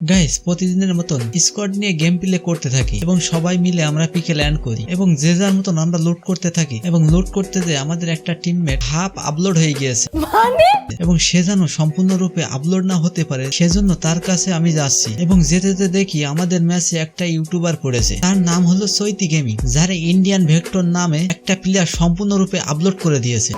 Guys প্রতিদিনের মতন squad নিয়ে গেম প্লে করতে থাকি এবং সবাই মিলে আমরা পিকে ল্যান্ড করি এবং যে যার মতন আমরা লুট করতে থাকি এবং লুট করতে যে আমাদের একটা টিমমেট হাফ আপলোড হয়ে গিয়েছে। এবং সে যেন সম্পূর্ণরূপে আপলোড না হতে পারে সেজন্য তার কাছে আমি যাচ্ছি এবং যেতে যেতে দেখি আমাদের ম্যাচে একটা ইউটিউবার পড়েছে। তার নাম হলো সৈতি গেমিং যারা ইন্ডিয়ান ভেক্টর নামে একটা প্লেয়ার সম্পূর্ণরূপে আপলোড করে দিয়েছে।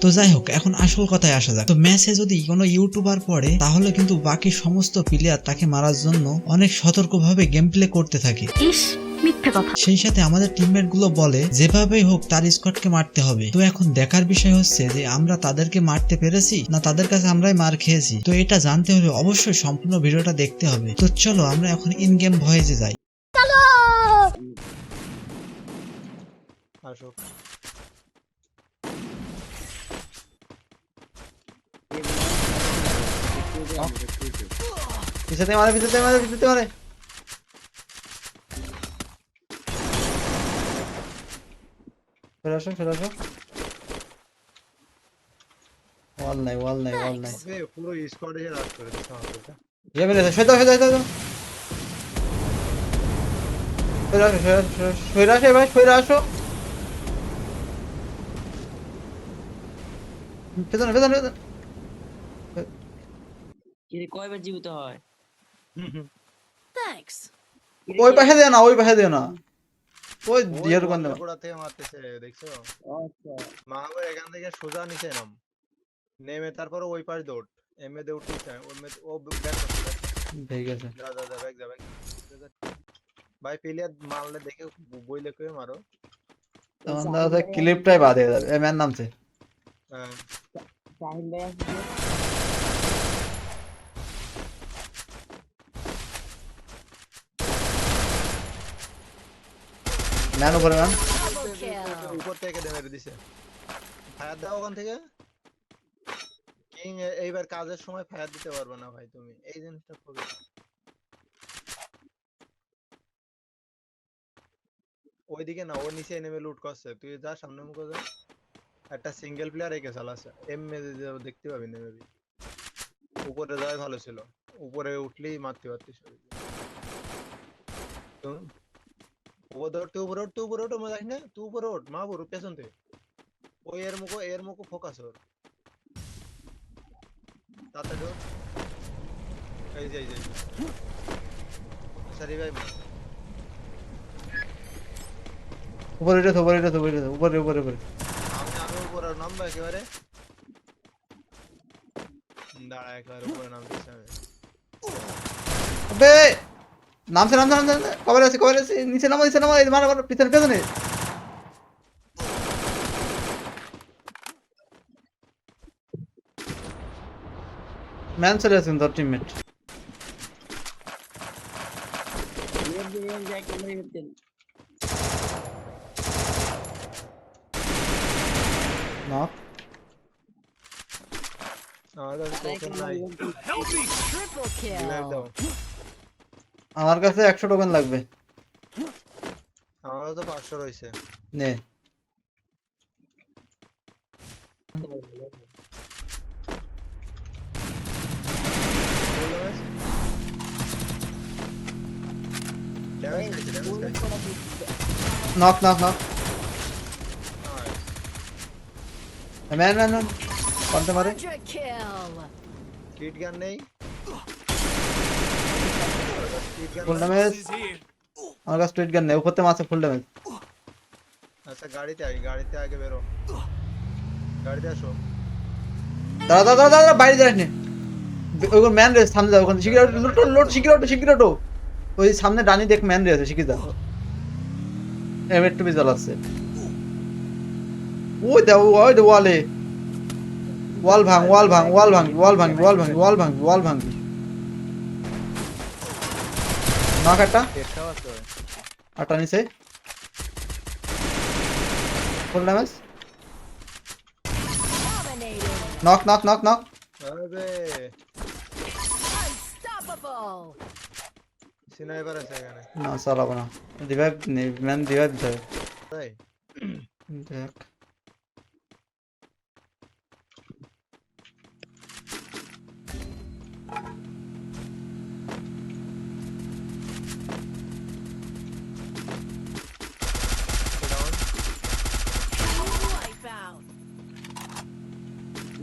তো যাই হোক এখন আসল কথায় আসা যাক। তো ম্যাচে যদি কোনো ইউটিউবার পড়ে তাহলে কিন্তু বাকি সমস্ত প্লেয়ার তাকে মারার জন্য অনেক সতর্কভাবে গেম প্লে করতে থাকে। ইস মিথ্যে কথা। সেই সাথে আমাদের টিমমেটগুলো বলে যেভাবেই হোক তার স্কোয়াডকে মারতে হবে। তো এখন দেখার বিষয় হচ্ছে যে আমরা তাদেরকে মারতে পেরেছি না তাদের কাছে আমরাই মার খেয়েছি? তো এটা জানতে হলে অবশ্যই সম্পূর্ণ ভিডিওটা দেখতে হবে। তো চলো আমরা এখন ইন গেম ভয়েসে যাই আসুক পিছাতে মারে পিছাতে মারে পিছাতে মারে ফেরে আসো ফেরে আসো ওয়াল নাই ওয়াল নাই ওয়াল নাই পুরো স্কোয়াডে রাজ করে দিচ্ছে আমাকে ইয়ে বেরিয়েছে সৈত সৈত সৈত সৈরা আসো সৈরা আসো কিরে কয়বার জীবিত হয়? ওই পাশে দিও না ওই পাশে দিও না। ওই দিয়ার দোকান দেওয়া গোড়া থেকে মারতেছে দেখছ? আচ্ছা। মাহবুব এখান থেকে সোজা নিচে নাম। নেমে তারপর ওই পাশ দৌড়। এমএ দে উঠতে ওই মে- ও ব্যাক ঠিক আছে যা যা যা ব্যাক যা ব্যাক ভাই প্লেয়ার মারলে দেখে বইলে করে মারো। তখন দাদা ক্লিপটাই বাদ হয়ে যাবে এমএন নামছে। হ্যাঁ শাহিন ভাই আসছে উপরে থেকে দিছে ফায়ার দাও ওখান থেকে কিং এইবার কাজের সময় ফায়ার দিতে পারবে না ভাই তুমি এই জিনিসটা ওইদিকে না, ও নিচে নেমে লুট করছে। তুই যা সামনে মুখে যা। একটা সিঙ্গেল প্লেয়ার একে চালাচ্ছে এম মেজে দেখতে পাবি নেমে উপরে যাওয়াই ভালো ছিল। উপরে উঠলেই মারতে পারতিস তো- ধরতে উপরে উঠ তুই উপরে ওঠ মজা না উপরে ওঠ মা বড় পেছন থেকে ওই এর মুখো এর মুখো ফোকাস ওর তাড়াতাড়ি ওঠ। এই যে এই যে সারি ভাই মার। উপরে উঠে উপরে উঠে উপরে উঠে উপরে উপরে উপরে আমি আমি উপরে নামবো একেবারে দাঁড়া একেবারে উপরে নামতেছি আমি আবে! নামছে নামছে নামছে নামছে। কভারে আছে কভারে আছে। নিচে নামো নিচে নামো। এই মারো মারো পিছনে পেছনে। ম্যান চলে আসুন তোর টিমমেট টোকেন নাই revive দাও আমার কাছে একশো টোকেন লাগবে। আমার কাছে তো পাঁচশো রয়েছে। নে। ড্যামেজ খাইছে ড্যামেজ খাইছে knock knock knock man man man কোনটা মারে কিট গান নেই কিট গান ফুল ড্যামেজ আমার কাছে স্ট্রেট গান নেই উপরতে মারছে ফুল ড্যামেজ আচ্ছা গাড়িতে আগে গাড়িতে আগে বেরো। গাড়িতে আসো। দাঁড়া দাঁড়া দাঁড়া বাইরে যাস নে। ওই ম্যান রেস সামনে যাও ওখানে শিখির লোট লোট শিখির অটো শিখির অটো ওই সামনে ডানি দেখ ম্যান রেস আছে শিখির দাও এম একটু বেশি চালাচ্ছে ওই দাও ওই দে ওয়ালে। ওয়াল ভাঙ ওয়াল ভাঙ ওয়াল ভাঙ ওয়াল ভাঙ ওয়াল ভাঙ ওয়াল ভাঙ ওয়াল ভাঙ। নক একটা পেটটাও আছে ওই। আটা নিচে full damage knock knock knock knock আরে স্নাইপার আছে এখানে না চালাবো না রিভাইভ নেই ম্যান রিভাইভ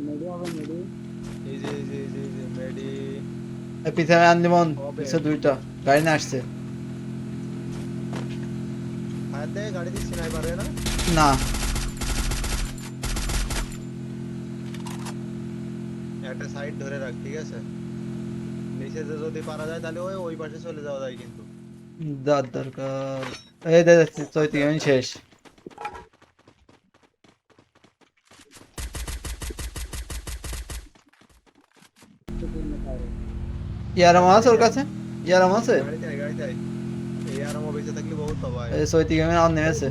দিতে হবে মেডি এই যে এই যে এই যে এই যে মেডি। এই পিছনে আনলিমন হবে। পিছনে দুইটা গাড়ি না আসছে। ফায়ার দিয়ে গাড়ি দিয়ে স্নাইপার না? না। একটা সাইড ধরে রাখ ঠিক আছে? নিচে যে যদি পারা যায় তাহলে ওই ওই পাশে চলে যাওয়া যায় কিন্তু। দাঁত দরকার। এই চৈতি শেষ। ইয়ারাম আছে ওর কাছে ইয়ারাম আছে গাড়িতে আয়, গাড়িতে আয়। এই আরামও বেঁচে থাকলে বহুত পাবা এই চৈতি গেমে আর নেমেছে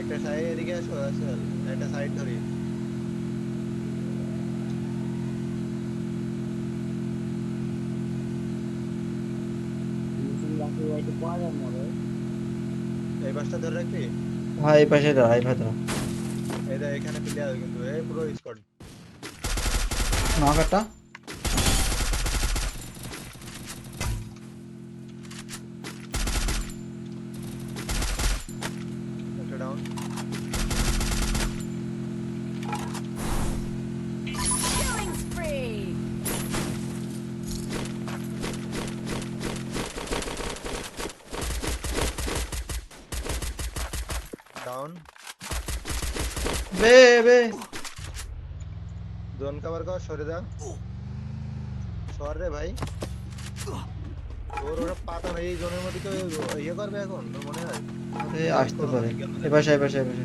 একটা সাইড এদিকে আসো আসল একটা সাইড ধরি বাকি গাড়িতে পাওয়া যায় মরে এই পাশটা ধরে রাখবি হ্যাঁ এই পাশে দাঁড়া এই পাশে দাঁড়া এই দেখ এখানে প্লেয়ার কিন্তু এই পুরো স্কোয়াড নকারটা একটা ডাউন Killing spree! ডাউন বে বে জোন কভার কর সরে যা। সর রে ভাই। তোর ওরা পাতা নেই এই জোনের মধ্যে কেউ ইয়ে করবে এখন মনে হয়? আসতে পারে। এই পাশে এই পাশে এই পাশে।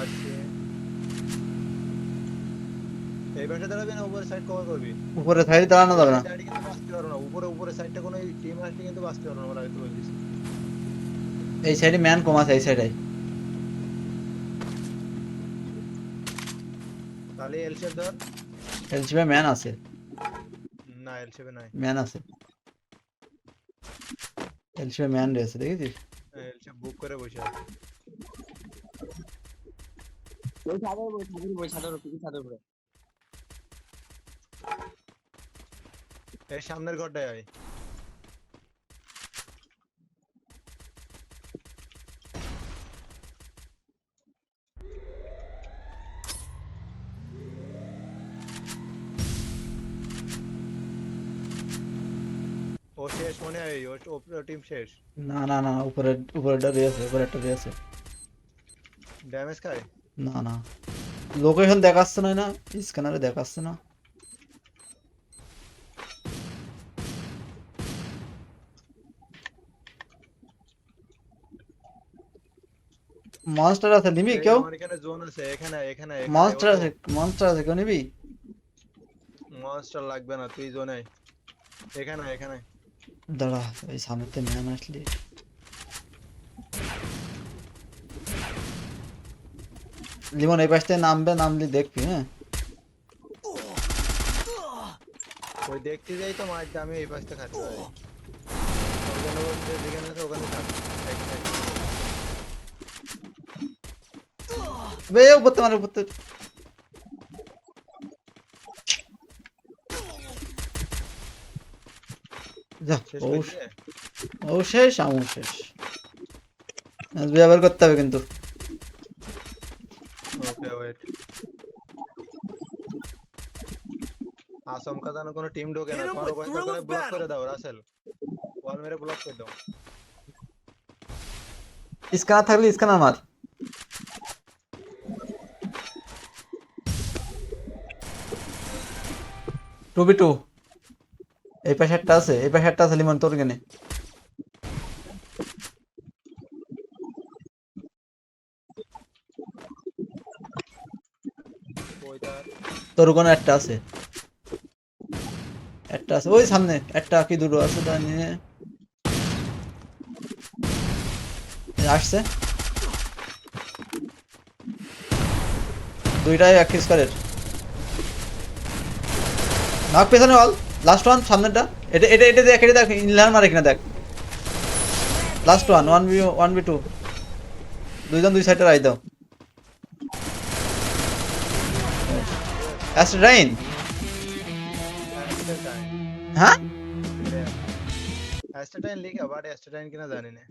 আসছে। এই পাশে দাঁড়াবি না উপরে সাইড কভার করবি। উপরে সাইডে দাঁড়ানো যাবে না। উপরে উপরে সাইডটা কোনো টিম আসলে কিন্তু বাঁচতে পারব না হয়তো বলছিস এই সাইডে ম্যান কম আছে এই সাইডে তাহলে এল শেপ ধর। এলসিপে ম্যান আছে। না এল শেপে নাই। ম্যান আছে। এলসিপে ম্যান রয়েছে দেখেছিস? এল শেপ বুক করে বসে আছে। ওই ছাদের উপরে ছাদের উপরে ছাদের উপরে ছাদের উপরে। এই সামনের ঘরটায় আয়। ও শেষ মনে হয় ও টিম শেষ। না না না উপরে উপরেটা রয়েছে উপরে একটা রয়েছে। ড্যামেজ খায়? না না। লোকেশন দেখাচ্ছে না না স্ক্যানারে দেখাচ্ছে না। মনস্টার আছে নিবি কেউ? এখানে জোন আছে এখানে এখানে মনস্টার আছে মনস্টার আছে কেউ নিবি? মনস্টার লাগবে না তুই জোনে এখানে এখানে। দাঁড়া এই সামনেতে ম্যান আসলি। লিমন এই পাশ থেকে নামবে নামলি দেখবি হ্যাঁ? ওই দেখতে যাই তো মাছ আমি এই পাশটা খাচ্ছি ওখানে বলতে যেখানে আছে ওখানে থাক। বে উপরতে মারে উপরতে ও শেষ। আমও শেষ। আজ ব্যবহার করতে হবে কিন্তু। ওকে ওয়েট আসমকা যেন কোনো টিম ঢোকে না তোমার ওখানে করে ব্লক করে দাও রাসেল ওয়াল মেরে ব্লক করে দাও। থাকলে মার টু বি টু এই পাশে একটা আছে, এই পাশে একটা আছে, লিমন, তোর কেনে? তোর ওখানে একটা আছে। একটা আছে, ওই সামনে, একটা কি দুটো আছে তা নিয়ে। আসছে। দুইটাই এক স্কোয়ারের। নাক পেছনে বল। লাস্ট ওয়ান সামনেটা এটা এটা এটা দেখ এটা দেখ, ইনলার মারে কিনা দেখ। Last one one B one B two দুইজন দুই সাইডে রাই দাও। অ্যাসিড রাইন হ্যাঁ অ্যাস্টাটাইন লিখা অ্যাসিড রাইন কিনা জানি না।